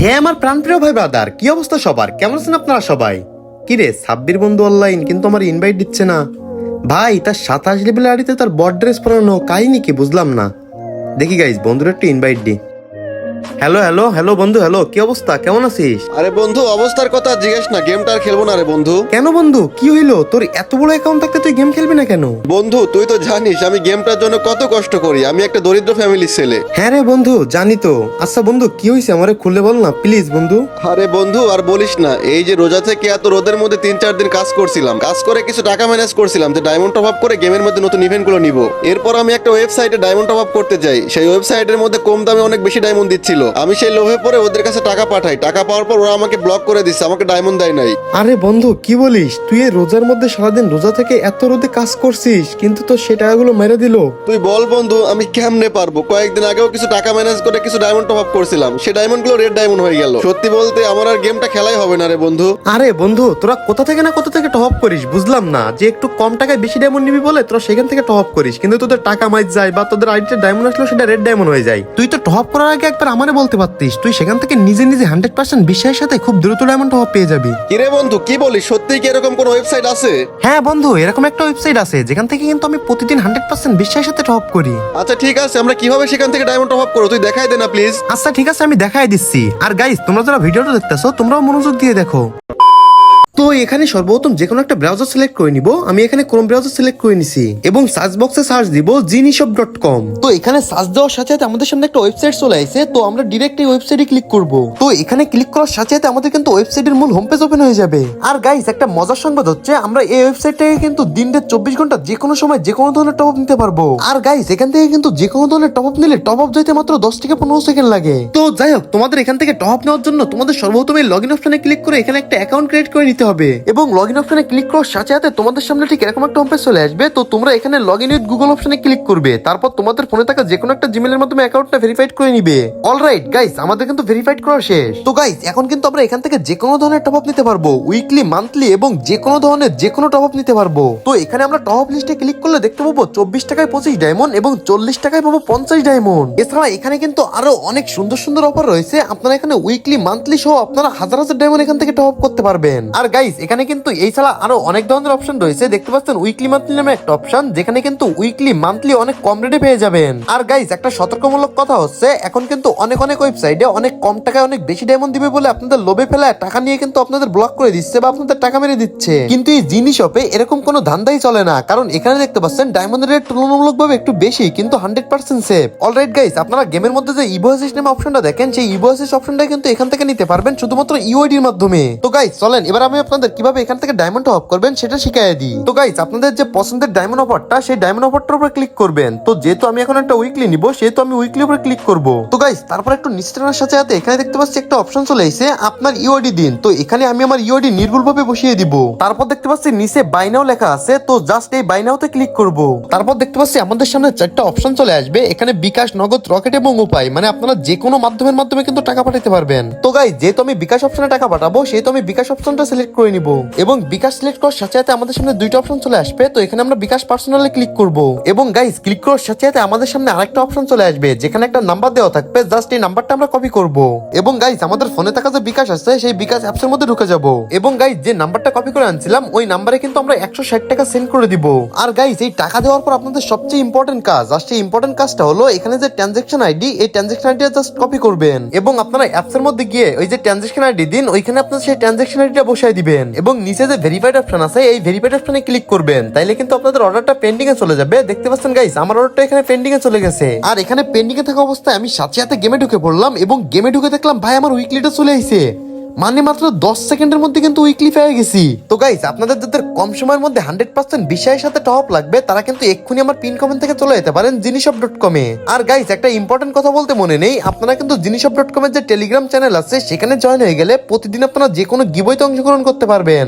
হ্যাঁ আমার প্রাণপ্রিয় ভাই ব্রাদার কি অবস্থা সবার? কেমন আছেন আপনারা সবাই? কি রে সাব্বির বন্ধু অনলাইন কিন্তু আমার ইনভাইট দিচ্ছে না। ভাই, তার সাতাশ লেভেলের আড়িতে তার বড ড্রেস পরানো কাহিনী কি বুঝলাম না। দেখি গাইস বন্ধুর একটু ইনভাইট দি হ্যালো হ্যালো হ্যালো বন্ধু হ্যালো কি অবস্থা? কেমন আছিস? আরে বন্ধু অবস্থার কথা জিজ্ঞেস না গেমটা আর খেলব না রে বন্ধু। কেন বন্ধু? কি হইল? তোর এত বড় অ্যাকাউন্ট থাকতে তুই গেম খেলবি না কেন? বন্ধু তুই তো জানিস আমি গেমটার জন্য কত কষ্ট করি আমি একটা দরিদ্র ফ্যামিলির ছেলে। হ্যাঁ রে বন্ধু জানি তো। আচ্ছা বন্ধু কি হয়েছে আমারে খুলে বল না প্লিজ বন্ধু। আরে বন্ধু আর বলিস না এই যে রোজা থেকে এত রোদের মধ্যে তিন চার দিন কাজ করছিলাম। কাজ করে কিছু টাকা ম্যানেজ করছিলাম যে ডায়মন্ড টপ আপ করে গেমের মধ্যে নতুন ইভেন্টগুলো নিব। এরপর আমি একটা ওয়েবসাইটে ডায়মন্ড টপ আপ করতে যাই। সেই ওয়েবসাইটের মধ্যে কম দামে অনেক বেশি ডায়মন্ড দিচ্ছিল আমি সেই লোভে পরে ওদের কাছে টাকা পাঠাই। টাকা পাওয়ার পর ওরা আমাকে ব্লক করে দিচ্ছে আমাকে ডায়মন্ড দেয় নাই। আরে বন্ধু কি বলিস? তুই এই রোজার মধ্যে সারাদিন রোজা থেকে এত রোদে কাজ করছিস কিন্তু তো সে টাকাগুলো মেরে দিল। তুই বল বন্ধু আমি কেমনে পারব? কয়েকদিন আগেও কিছু টাকা ম্যানেজ করে কিছু ডায়মন্ড টপ আপ করছিলাম। সেই ডায়মন্ডগুলো রেড ডায়মন্ড হয়ে গেল। সত্যি বলতে আমার আর গেমটা খেলাই হবে না রে বন্ধু। আরে বন্ধু তোরা কোথা থেকে না কোথা থেকে টপ করিস? বুঝলাম না। যে একটু কম টাকায় বেশি ডায়মন্ড নিবি বলে তোরা সেখান থেকে টপ করিস। কিন্তু তোদের টাকা মাইজ যায় বা তোদের আইডিতে ডায়মন্ড আসলো সেটা রেড ডায়মন্ড হয়ে যায়। তুই তো টপ করার আগে একবার আমারে বলতে পারতিস তুই সেখান থেকে নিজে নিজে হান্ড্রেড পার্সেন্ট বিশ্বাসের সাথে খুব দ্রুত ডায়মন্ড হওয়া পেয়ে যাবি। কিরে বন্ধু কি বলিস? সত্যি কি এরকম কোনো ওয়েবসাইট আছে? হ্যাঁ বন্ধু এরকম একটা ওয়েবসাইট আছে যেখান থেকে কিন্তু আমি প্রতিদিন হান্ড্রেড পার্সেন্ট বিশ্বাসের সাথে টপ করি। আচ্ছা ঠিক আছে আমরা কীভাবে সেখান থেকে ডায়মন্ড টপ আপ করো তুই দেখাই দে না প্লিজ আচ্ছা ঠিক আছে আমি দেখাই দিচ্ছি। আর গাইস তোমরা যারা ভিডিওটা দেখতেছো তোমরাও মনোযোগ দিয়ে দেখো। তো এখানে সর্বপ্রথম যে কোনো একটা ব্রাউজার সিলেক্ট করে নিব। আমি এখানে ক্রোম ব্রাউজার সিলেক্ট করে নিছি এবং সার্চ বক্সে সার্চ দিব জিনিসব ডট কম তো এখানে সার্চ দেওয়ার সাথে সাথে আমাদের সামনে একটা ওয়েবসাইট চলে আসছে তো আমরা ডিরেক্ট এই ওয়েবসাইটে ক্লিক করব। তো এখানে ক্লিক করার সাথে সাথে আমাদের কিন্তু ওয়েবসাইটের মূল হোম পেজ ওপেন হয়ে যাবে। আর গাইস একটা মজার সংবাদ হচ্ছে আমরা এই ওয়েবসাইট থেকে কিন্তু দিন রাত চব্বিশ ঘণ্টা যে কোনো সময় যে কোনো ধরনের টপ আপ নিতে পারব। আর গাইস এখান থেকে কিন্তু যে কোনো ধরনের টপ আপ নিলে টপ আপ যাইতে মাত্র দশ থেকে পনেরো সেকেন্ড লাগে। তো যাই হোক তোমাদের এখান থেকে টপ আপ নেওয়ার জন্য তোমাদের সর্বপ্রথম লগ ইন অপশনে ক্লিক করে এখানে একটা অ্যাকাউন্ট ক্রিয়েট করে নিতে হবে। এবং লগ ইন অপশনে ক্লিক করার সাথে সাথে তোমাদের সামনে ঠিক এরকম একটা হোম পেজ চলে আসবে। তো তোমরা এখানে লগ ইন উইথ গুগল অপশনে ক্লিক করবে। তারপর তোমাদের ফোনে থাকা যে কোনো একটা জিমেলের মাধ্যমে অ্যাকাউন্টটা ভেরিফাইড করে নিবে। অলরাইট গাইস আমাদের কিন্তু ভেরিফাইড করা শেষ। তো গাইস এখন কিন্তু আমরা এখান থেকে যে কোনো ধরনের টপ আপ নিতে পারব। উইকলি মান্থলি এবং যে কোনো ধরনের যে কোনো টপ আপ নিতে পারব। তো এখানে আমরা টপ আপ লিস্টে ক্লিক করলে দেখতে পাবো চব্বিশ টাকায় পঁচিশ ডায়মন্ড এবং চল্লিশ টাকায় পাবো পঞ্চাশ ডায়মন্ড এছাড়া এখানে কিন্তু আরও অনেক সুন্দর সুন্দর অফার রয়েছে। আপনারা এখানে উইকলি মান্থলি সহ আপনারা হাজার হাজার ডায়মন্ড এখান থেকে টপ আপ করতে পারবেন। আর গাইস এখানে কিন্তু এই ছাড়া আরও অনেক ধরনের অপশন রয়েছে। দেখতে পাচ্ছেন উইকলি মান্থলি নামে একটা অপশন যেখানে কিন্তু উইকলি মান্থলি অনেক কম রেটে পেয়ে যাবেন। আর গাইস একটা সতর্কমূলক কথা হচ্ছে, এখন কিন্তু অনেক অনেক ওয়েবসাইটে অনেক কম টাকায় অনেক বেশি ডায়মন্ড দিবে বলে আপনাদের লোভে ফেলায় টাকা নিয়ে কিন্তু আপনাদের ব্লক করে দিচ্ছে বা আপনাদের টাকা মেরে দিচ্ছে। কিন্তু এই জিনিস শপে এরকম কোনো ধান্দাই চলে না, কারণ এখানে দেখতে পাচ্ছেন ডায়মন্ডের রেট তুলনামূলকভাবে একটু বেশি, কিন্তু hundred percent safe alright guys আপনারা গেমের মধ্যে যে ইভোসিস নামে অপশনটা দেখেন, সেই ইভোসিস অপশনটা কিন্তু এখান থেকে নিতে পারবেন শুধুমাত্র ইউআইডির মাধ্যমে। তো গাইস চলেন, এবার আমি আপনাদের কীভাবে এখান থেকে ডায়মন্ড অফ করবেন সেটা শিখিয়ে দিই। তো গাইস আপনাদের যে পছন্দের ডায়মন্ড অফারটা সেই ডায়মন্ড অফারটার উপরে ক্লিক করবেন। তো যেহেতু আমি এখন একটা উইকলি নিব, সেহেতু আমি উইকলি উপরে ক্লিক করব। তো গাইস তারপর একটু নিচটানার সাথে সাথে এখানে দেখতে পাচ্ছি একটা অপশন চলে এসেছে, আপনার ইউআইডি দিন। তো এখানে আমি আমার ইউআইডি নির্ভুলভাবে বসিয়ে দিব। তারপর দেখতে পাচ্ছি নিচে বাইনাও লেখা আছে, তো জাস্ট এই বাইনাওতে ক্লিক করব। তারপর দেখতে পাচ্ছি আমাদের সামনে চারটা অপশন চলে আসবে, এখানে বিকাশ, নগদ, রকেট এবং উপায়। মানে আপনারা যে কোনো মাধ্যমের মাধ্যমে কিন্তু টাকা পাঠাতে পারবেন। তো গাইস যেহেতু আমি বিকাশ অপশনে টাকা পাঠাবো, সেহেতু আমি বিকাশ অপশনটা সিলেক্ট করে নিব। এবং বিকাশ সিলেক্ট করার সাথে সাথে আমাদের সামনে দুইটা অপশন চলে আসবে, তো এখানে আমরা বিকাশ পার্সোনালে ক্লিক করব। এবং গাইস ক্লিক করার সাথে সাথে আমাদের সামনে আরেকটা অপশন চলে আসবে, যেখানে একটা নাম্বার দেওয়া থাকবে জাস্ট এই নাম্বারটা আমরা কপি করব। এবং গাইস আমাদের ফোনে থাকা যে বিকাশ আছে, সেই বিকাশ অ্যাপস এর মধ্যে ঢুকে যাব। এবং গাইস যে নাম্বারটা কপি করে আনছিলাম, ওই নাম্বারে কিন্তু আমরা একশো ষাট টাকা সেন্ড করে দিব। আর গাইস এই টাকা দেওয়ার পর আপনাদের সবচেয়ে ইম্পর্টেন্ট কাজ, আর সেই ইম্পর্টেন্ট কাজটা হলো এখানে যে ট্রানজেকশন আইডি এই ট্রানজেকশন আইডিটা জাস্ট কপি করবেন। এবং আপনারা অ্যাপস এর মধ্যে গিয়ে ওই যে ট্রানজেকশন আইডি দিন, ওইখানে আপনার সেই ট্রানজেকশন আইডিটা বসাই দিবেন। এবং নিচে যে ভেরিফাইড অপশন আছে এই ভেরিফাইড অপশনে ক্লিক করবেন। তাইলে কিন্তু আপনাদের অর্ডারটা পেন্ডিং এ চলে যাবে। দেখতে পাচ্ছেন গাইস আমার অর্ডারটা এখানে পেন্ডিং এ চলে গেছে। আর এখানে পেন্ডিং এ থাকা অবস্থায় আমি সাথে সাথে গেমে ঢুকে পড়লাম এবং গেমে ঢুকে দেখলাম ভাই আমার উইকলিটা চলে আইছে। মানে মাত্র দশ সেকেন্ডের মধ্যে কিন্তু উইকলি পেয়ে গেছি। তো গাইজ আপনাদের যাদের কম সময়ের মধ্যে হান্ড্রেড পার্সেন্ট বিষয়ের সাথে টপ লাগবে, তারা কিন্তু এক্ষুনি আমার পিন কমেন্ট থেকে চলে যেতে পারেন জিনিসব ডট কমে আর গাইজ একটা ইম্পর্টেন্ট কথা বলতে মনে নেই, আপনারা কিন্তু জিনিসব ডট কমের যে টেলিগ্রাম চ্যানেল আছে, সেখানে জয়েন হয়ে গেলে প্রতিদিন আপনারা যে কোনো গিবইতে অংশগ্রহণ করতে পারবেন।